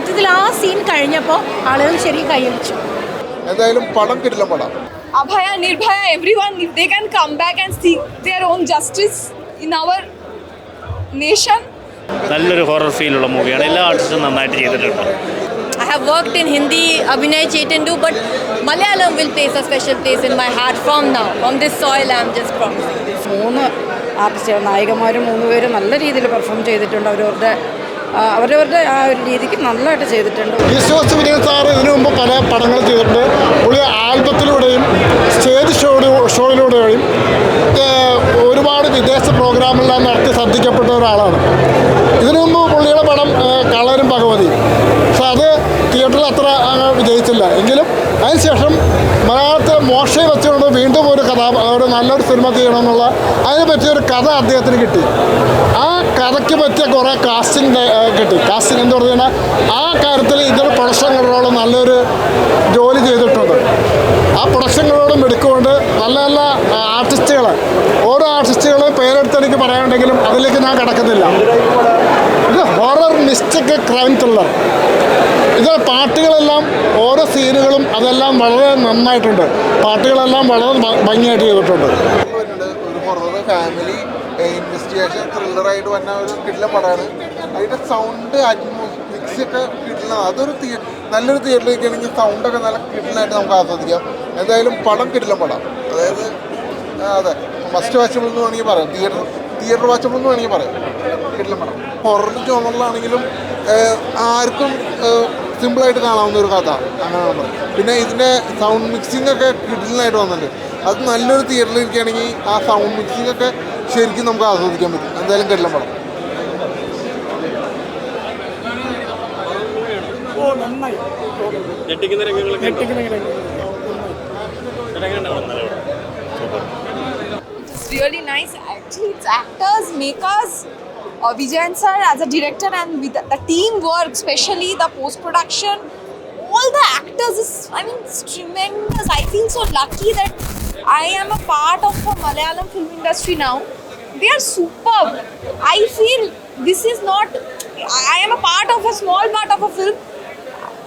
സത്യത്തിൽ ആ സീൻ കഴിഞ്ഞപ്പോ ആളുകൾ ശരി കൈവച്ചു എന്തായാലും പടം കിട്ടില്ല പടം. അഭയ Nirbhaya every they can come back and see their own justice in our nation നല്ലൊരു ഹൊറർ ഫീൽ ഉള്ള മൂവിയാണ് എല്ലാ ആർട്ടിസ്റ്റും നന്നായിട്ട് ചെയ്തിട്ടുണ്ട്. I have worked in Hindi അഭിനയിച്ചിട്ടുണ്ട് but Malayalam will place a special place in my heart from now from this soil I am just from മൂന്ന് artist നായികമാരും മൂന്ന് പേരും നല്ല രീതിയിൽ പെർഫോം ചെയ്തിട്ടുണ്ട്. അവരവരുടെ അവരവരുടെ ആ ഒരു രീതിക്ക് നല്ലതായിട്ട് ചെയ്തിട്ടുണ്ട്. വിശ്വാസ വിനയൻ സാർ ഇതിനു മുമ്പ് പല പടങ്ങൾ ചെയ്തിട്ടുണ്ട്. പുള്ളി ആൽബത്തിലൂടെയും സ്റ്റേജ് ഷോ ഷോയിലൂടെയും ഒരുപാട് വിദേശ പ്രോഗ്രാമെല്ലാം നടത്തി ശ്രദ്ധിക്കപ്പെട്ട ഒരാളാണ്. ഇതിനു മുമ്പ് പുള്ളിയുടെ പടം കളരും ഭഗവതി പക്ഷെ അത് വിജയിച്ചില്ല എങ്കിലും അതിനുശേഷം മലയാളത്തിൽ മോശം വെച്ചുകൊണ്ട് വീണ്ടും ഒരു കഥ ഒരു നല്ലൊരു സിനിമ ചെയ്യണമെന്നുള്ള അതിനെ പറ്റിയൊരു കഥ അദ്ദേഹത്തിന് കിട്ടി. ആ കഥയ്ക്ക് പറ്റിയ കുറേ കാസ്റ്റിംഗ് കിട്ടി. കാസ്റ്റിംഗ് എന്ന് പറഞ്ഞു ആ കാര്യത്തിൽ ഇതൊരു പ്രൊഡക്ഷൻ കൺട്രോൾ നല്ലൊരു ജോലി ചെയ്തിട്ടുണ്ട്. ആ പ്രൊഡക്ഷൻ കൺട്രോൾ എടുക്കുകൊണ്ട് നല്ല നല്ല ആർട്ടിസ്റ്റുകൾ ഓരോ ആർട്ടിസ്റ്റുകളെ പേരെടുത്ത് എനിക്ക് പറയാനുണ്ടെങ്കിലും അതിലേക്ക് ഞാൻ കിടക്കുന്നില്ല. ഇത് ഹൊറർ മിസ്റ്റേക്ക് ക്രൈം ത്രില്ലർ ഇത് പാട്ടുകളെല്ലാം ഓരോ സീനുകളും അതെല്ലാം വളരെ നന്നായിട്ടുണ്ട്. പാട്ടുകളെല്ലാം വളരെ ഭംഗിയായിട്ട് ചെയ്തിട്ടുണ്ട്. ഫാമിലി ഇൻവെസ്റ്റിഗേഷൻ ത്രില്ലറായിട്ട് വന്ന ഒരു കിടില പടമാണ് അതിന്റെ സൗണ്ട് മിക്സ് ഒക്കെ കിട്ടുന്ന അതൊരു തിയേറ്റർ നല്ലൊരു തിയേറ്ററിലേക്ക് ആണെങ്കിൽ സൗണ്ടൊക്കെ നല്ല കിടലായിട്ട് നമുക്ക് ആസ്വദിക്കാം എന്തായാലും പടം കിടില പടം അതായത് അതെ ഫസ്റ്റ് വാച്ചബിൾ എന്ന് വേണമെങ്കിൽ പറയാം തിയേറ്റർ തിയേറ്റർ വാച്ചബിൾ എന്ന് വേണമെങ്കിൽ പറയാം കിടില പടം ഹൊറർ ജോണറിലാണെങ്കിലും ആർക്കും സിമ്പിളായിട്ട് കാണാവുന്ന ഒരു കഥ. അങ്ങനെ പറയാം പിന്നെ ഇതിന്റെ സൗണ്ട് മിക്സിംഗ് ഒക്കെ കിട്ടുന്നതായിട്ട് വന്നിട്ടുണ്ട്. അത് നല്ലൊരു തിയേറ്ററിൽ ഇരിക്കുകയാണെങ്കിൽ ആ സൗണ്ട് മിക്സിംഗ് ഒക്കെ ശരിക്കും നമുക്ക് ആസ്വദിക്കാൻ പറ്റും. എന്തായാലും കിടില പടം. ഞെട്ടിക്കുന്ന രംഗങ്ങളൊക്കെ It's really nice. Actually, it's actors, makers, uh, Vijayan sir as a director and with the teamwork, especially the post production. All the actors is, I mean, it's tremendous. I feel so lucky that I am a part of the Malayalam film industry now. They are superb. I feel this is not, I am a part of a small part of a film.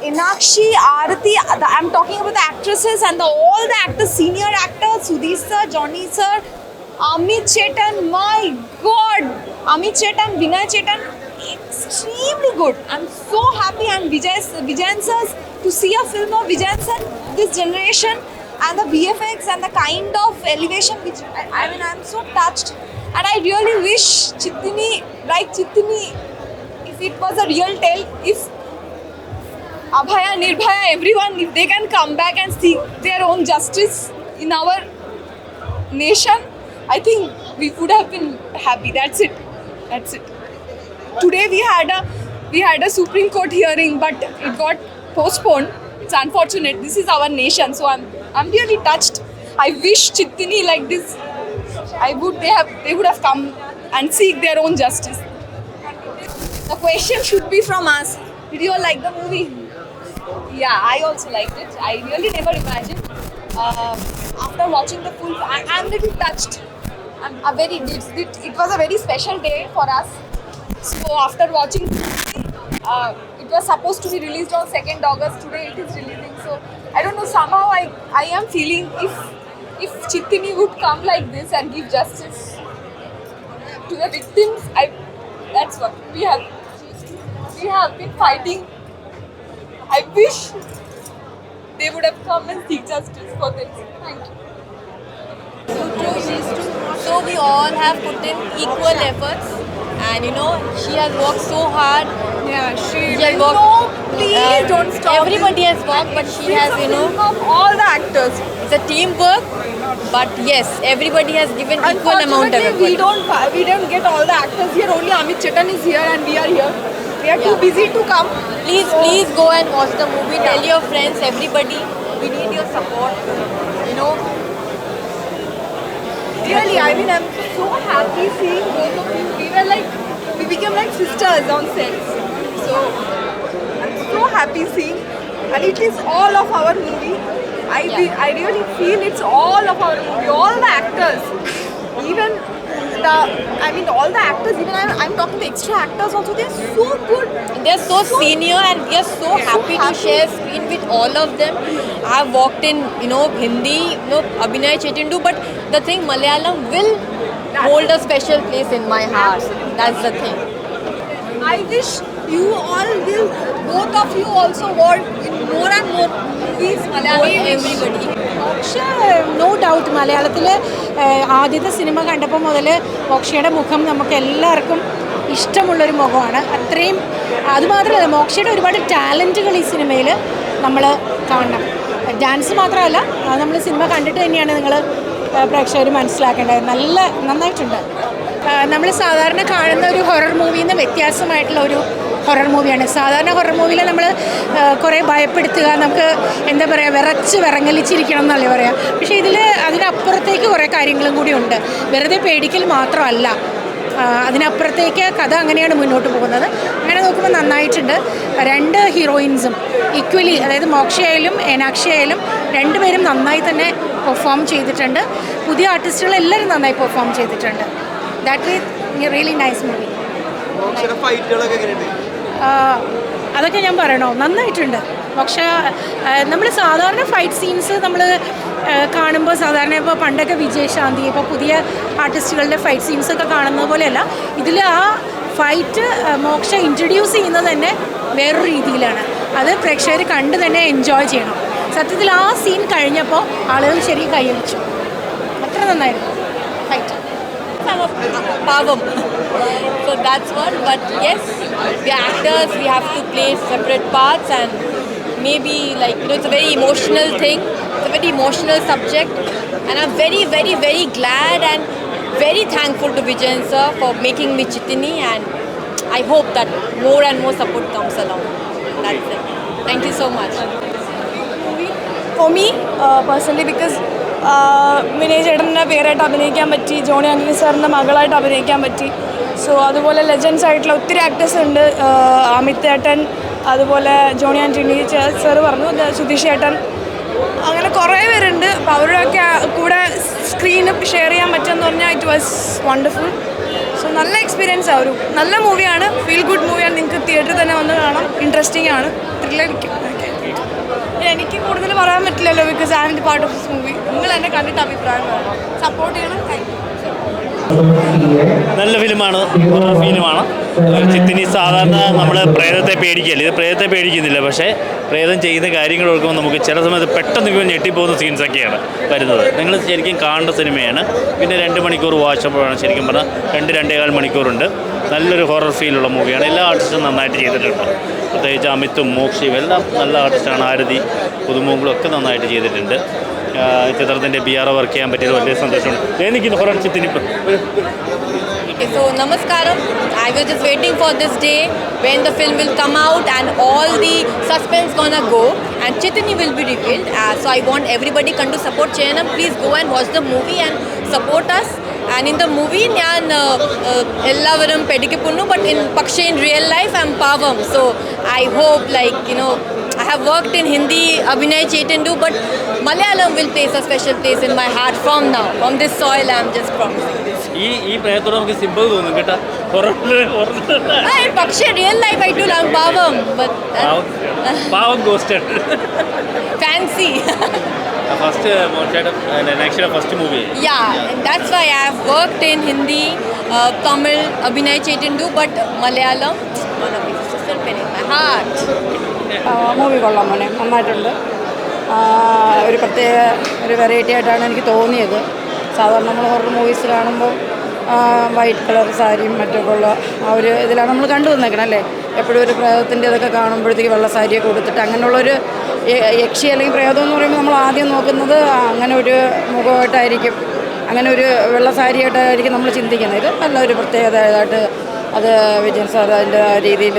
Inakshi, Arati, I'm talking about the actresses and the, all the actors, senior actors, Sudhir sir, Johnny sir, Amit Chetan, my god, Amit Chetan, Vinay Chetan, extremely good. I'm so happy and Vijay, Vijayan to see a film of Vijayan sir, this generation and the VFX and the kind of elevation which, I, I mean, I'm so touched. And I really wish Chittini, like Chittini, if it was a real tale, if Abhaya, Nirbhaya, everyone, if they can come back and seek their own justice in our nation, I think we would have been happy. That's it. That's it. Today we had a we had a Supreme Court hearing, but it got postponed. It's unfortunate. This is our nation, so I'm I'm really touched. I wish Chittini like this. I would they have they would have come and seek their own justice. The question should be from us. Did you all like the movie? Yeah, I also liked it. I really never imagined. Uh, after watching the full, I, I'm little touched. Very. It, it, it was a very special day for us. So after watching, uh, it was supposed to be released on 2nd August. Today it is releasing. So I don't know. Somehow I I am feeling if if Chittini would come like this and give justice to the victims, I that's what we have. We have been fighting I wish they would have come and seek justice for this. Thank you. So we all have put in equal efforts, and you know she has worked so hard. Yeah, she. She has worked. No, please uh, don't stop. Everybody has worked, but she has, you know, of all the actors. it's a teamwork. But yes, everybody has given equal amount of effort. we don't we don't get all the actors here. Only Amit Chetan is here, and we are here. We are too busy to come. Please, please go and watch the movie. Tell your friends, everybody. We need your support. You know, Really, I mean, I'm so happy seeing both of you. We were like, we became like sisters on sets. So, I'm so happy seeing, and it is all of our movie. I, re- I really feel it's all of our movie. All the actors, even the, I mean, all the actors. Even I'm, I'm talking the extra actors also. They're so good. they're so senior and we are so happy to share screen with all of them. I've walked in, you know, Hindi, you know, Abhinay Chetindu, but the thing Malayalam will hold a special place in my heart. That's the thing. I wish you all will, both of you also in more and more movies, Malayali. Everybody. പക്ഷേ no doubt മലയാളത്തിൽ ആദ്യത്തെ cinema കണ്ടപ്പോൾ മുതൽ മോക്ഷയുടെ മുഖം നമുക്ക് എല്ലാവർക്കും ഇഷ്ടമുള്ളൊരു മുഖമാണ് അത്രയും അതുമാത്രമല്ല മോക്ഷയുടെ ഒരുപാട് ടാലന്റുകൾ ഈ സിനിമയിൽ നമ്മൾ കാണണം ഡാൻസ് മാത്രമല്ല നമ്മൾ സിനിമ കണ്ടിട്ട് തന്നെയാണ് നിങ്ങൾ പ്രേക്ഷകർ മനസ്സിലാക്കേണ്ടത്. നല്ല നന്നായിട്ടുണ്ട്. നമ്മൾ സാധാരണ കാണുന്ന ഒരു ഹൊറർ മൂവിയിൽ നിന്ന് വ്യത്യാസമായിട്ടുള്ള ഒരു ഹൊറർ മൂവിയാണ് സാധാരണ ഹൊറർ മൂവിയിൽ നമ്മൾ കുറേ ഭയപ്പെടുത്തുക നമുക്ക് എന്താ പറയുക വിറച്ച് വിറങ്ങലിച്ചിരിക്കണം എന്നല്ലേ പറയാം. പക്ഷേ ഇതിൽ അതിനപ്പുറത്തേക്ക് കുറേ കാര്യങ്ങളും കൂടി ഉണ്ട്. വെറുതെ പേടിക്കൽ മാത്രമല്ല. അതിനപ്പുറത്തേക്ക് കഥ അങ്ങനെയാണ് മുന്നോട്ട് പോകുന്നത്. അങ്ങനെ നോക്കുമ്പോൾ നന്നായിട്ടുണ്ട്. രണ്ട് ഹീറോയിൻസും ഈക്വലി അതായത് മോക്ഷയായാലും ഏനാക്ഷിയായാലും രണ്ടുപേരും നന്നായി തന്നെ പെർഫോം ചെയ്തിട്ടുണ്ട്. പുതിയ ആർട്ടിസ്റ്റുകൾ എല്ലാവരും നന്നായി പെർഫോം ചെയ്തിട്ടുണ്ട്. ദാറ്റ് റിയലി നൈസ് മൂവി അതൊക്കെ ഞാൻ പറയണോ? നന്നായിട്ടുണ്ട്. പക്ഷേ നമ്മൾ സാധാരണ ഫൈറ്റ് സീൻസ് നമ്മൾ കാണുമ്പോൾ സാധാരണ ഇപ്പോൾ പണ്ടൊക്കെ വിജയശാന്തി ഇപ്പോൾ പുതിയ ആർട്ടിസ്റ്റുകളുടെ ഫൈറ്റ് സീൻസ് ഒക്കെ കാണുന്നത് പോലെയല്ല ഇതിൽ ആ ഫൈറ്റ് മോക്ഷ ഇൻട്രൊഡ്യൂസ് ചെയ്യുന്നത് തന്നെ വേറൊരു രീതിയിലാണ്. അത് പ്രേക്ഷകർ കണ്ട് തന്നെ എൻജോയ് ചെയ്യണം. സത്യത്തിൽ ആ സീൻ കഴിഞ്ഞപ്പോൾ ആളുകൾ ശരി കൈയടിച്ചു അത്ര നന്നായിരുന്നു ഫൈറ്റ് പാവം. A that's so that's yes But yes, we have to play separate parts, and maybe like you know, it's a very emotional thing. It's a very emotional subject, and I'm very, very, very glad and very thankful to Vijayan sir for making me Chitini, and I hope that more and more support comes along. That's it. Thank you so much. For me, uh, personally, because Vinay ചേട്ടന്റെ പേരായിട്ട് അഭിനയിക്കാൻ പറ്റി ജോണി ആന്റണി സാറിന്റെ മകളായിട്ട് അഭിനയിക്കാൻ പറ്റി so അതുപോലെ legends ആയിട്ടുള്ള ഒത്തിരി ആക്ടേഴ്സ് ഉണ്ട് അമിത് ഏട്ടൻ അതുപോലെ ജോണി ആന്റണി സാറ് പറഞ്ഞു സുധീഷ് ഏട്ടൻ അങ്ങനെ കുറേ പേരുണ്ട്. അപ്പോൾ അവരുടെയൊക്കെ കൂടെ സ്ക്രീന് ഷെയർ ചെയ്യാൻ പറ്റുമെന്ന് പറഞ്ഞാൽ ഇറ്റ് വാസ് വണ്ടർഫുൾ സോ നല്ല എക്സ്പീരിയൻസ് ആ ഒരു. നല്ല മൂവിയാണ് ഫീൽ ഗുഡ് മൂവിയാണ് നിങ്ങൾക്ക് തിയേറ്ററിൽ തന്നെ വന്ന് കാണാം. ഇൻട്രസ്റ്റിംഗ് ആണ്. ത്രില്ലടിക്കും എനിക്ക് കൂടുതൽ പറയാൻ പറ്റില്ലല്ലോ because I part of this movie നിങ്ങൾ എന്നെ കണ്ടിട്ട് അഭിപ്രായം സപ്പോർട്ട് ചെയ്യണം. താങ്ക് നല്ല ഫിലിമാണ്. ഹൊറർ ഫിലിമാണ്. ചിത്തിനി സാധാരണ നമ്മൾ പ്രേതത്തെ പേടിക്കല്ല ഇത് പ്രേതത്തെ പേടിക്കുന്നില്ല. പക്ഷേ പ്രേതം ചെയ്യുന്ന കാര്യങ്ങൾ ഓർക്കുമ്പോൾ നമുക്ക് ചില സമയത്ത് പെട്ടെന്ന് ഇവൻ ഞെട്ടിപ്പോകുന്ന സീൻസൊക്കെയാണ് വരുന്നത്. നിങ്ങൾ ശരിക്കും കാണേണ്ട സിനിമയാണ്. പിന്നെ രണ്ട് മണിക്കൂർ വാച്ചപ്പോഴാണ് ശരിക്കും പറഞ്ഞാൽ രണ്ട് രണ്ടേകാൽ മണിക്കൂറുണ്ട്. നല്ലൊരു ഹൊറർ ഫീലുള്ള മൂവിയാണ് എല്ലാ ആർട്ടിസ്റ്റും നന്നായിട്ട് ചെയ്തിട്ടുണ്ട്. പ്രത്യേകിച്ച് അമിത്തും മോക്ഷിയും എല്ലാം നല്ല ആർട്ടിസ്റ്റാണ് ആരതി പുതുമുകളും ഒക്കെ നന്നായിട്ട് ചെയ്തിട്ടുണ്ട്. ചിത്രത്തിന്റെ ബി ആർ വർക്ക് ചെയ്യാൻ പറ്റിയത് വലിയ സന്തോഷമുണ്ട് എനിക്ക് ഹൊറർ ചിത്തിനിപ്പ് Okay, so Namaskaram. I was just waiting for this day when the film will come out and all the suspense gonna go and Chitini will be revealed. Uh, so I want everybody come to support Chayanam. Please go and watch the movie and support us. And in the movie, ഞാൻ എല്ലാവരും പെടിക്കപ്പെടുന്നു but in പക്ഷേ in real life, I'm Pavam. So I hope like, you know, I have worked in Hindi, Abhinay Chetandu, but Malayalam will place a special place in my heart from now. From this soil, I am just promising this. ഈ ഈ പ്രേതത്തോട് നമുക്ക് simple തോന്നും കേട്ടോ horror Ah, in Pakshe, real life, I do love Pavam, but uh, പാവം ghosted fancy. First next first movie yeah, and that's why I have worked in Hindi, uh, Tamil, Abhinay Chetandu, but Malayalam, one of these still been in my heart. Movie കൊള്ളാം മോനെ. നന്നായിട്ടുണ്ട്. ഒരു പ്രത്യേക ഒരു variety ആയിട്ടാണ് എനിക്ക് തോന്നിയത്. സാധാരണ നമ്മൾ ഹൊറർ മൂവീസ് കാണുമ്പോൾ വൈറ്റ് കളർ സാരിയും മറ്റൊക്കെ ഉള്ള ആ ഒരു ഇതിലാണ് നമ്മൾ കണ്ടു വന്നേക്കണം അല്ലേ? എപ്പോഴും ഒരു പ്രേതത്തിന്റെ ഇതൊക്കെ കാണുമ്പോഴത്തേക്ക് വെള്ള സാരിയൊക്കെ കൊടുത്തിട്ട് അങ്ങനെയുള്ളൊരു യക്ഷി അല്ലെങ്കിൽ പ്രേതം എന്ന് പറയുമ്പോൾ നമ്മൾ ആദ്യം നോക്കുന്നത് അങ്ങനെ ഒരു മുഖമായിട്ടായിരിക്കും. അങ്ങനെ ഒരു വെള്ള സാരിയായിട്ടായിരിക്കും നമ്മൾ ചിന്തിക്കുന്നത്. ഇത് നല്ലൊരു പ്രത്യേകതയായിട്ട് അത് വിജയൻ സാർ അതിന്റെ ആ രീതിയിൽ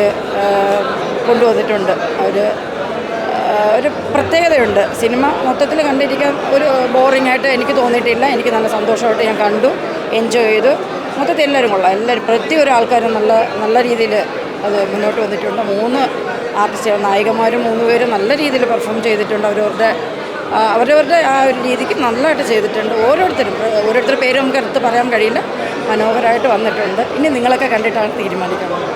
കൊണ്ടുവന്നിട്ടുണ്ട്. ഒരു ഒരു പ്രത്യേകതയുണ്ട്. സിനിമ മൊത്തത്തിൽ കണ്ടിരിക്കാൻ ഒരു ബോറിംഗ് ആയിട്ട് എനിക്ക് തോന്നിയിട്ടില്ല. എനിക്ക് നല്ല സന്തോഷമായിട്ട് ഞാൻ കണ്ടു എൻജോയ് ചെയ്തു. മൊത്തത്തിൽ എല്ലാവരും കൊള്ളാം. എല്ലാവരും പ്രതി ഒരു ആൾക്കാരും നല്ല നല്ല രീതിയിൽ അത് മുന്നോട്ട് വന്നിട്ടുണ്ട്. മൂന്ന് ആർട്ടിസ്റ്റുകൾ നായികമാരും മൂന്ന് പേരും നല്ല രീതിയിൽ പെർഫോം ചെയ്തിട്ടുണ്ട്. അവരവരുടെ അവരവരുടെ ആ ഒരു രീതിക്ക് നല്ലതായിട്ട് ചെയ്തിട്ടുണ്ട്. ഓരോരുത്തരും ഓരോരുത്തരുടെ പേര് നമുക്ക് എടുത്ത് പറയാൻ കഴിയില്ല. മനോഹരമായിട്ട് വന്നിട്ടുണ്ട്. ഇനി നിങ്ങളൊക്കെ കണ്ടിട്ടാണ് തീരുമാനിക്കുന്നത്.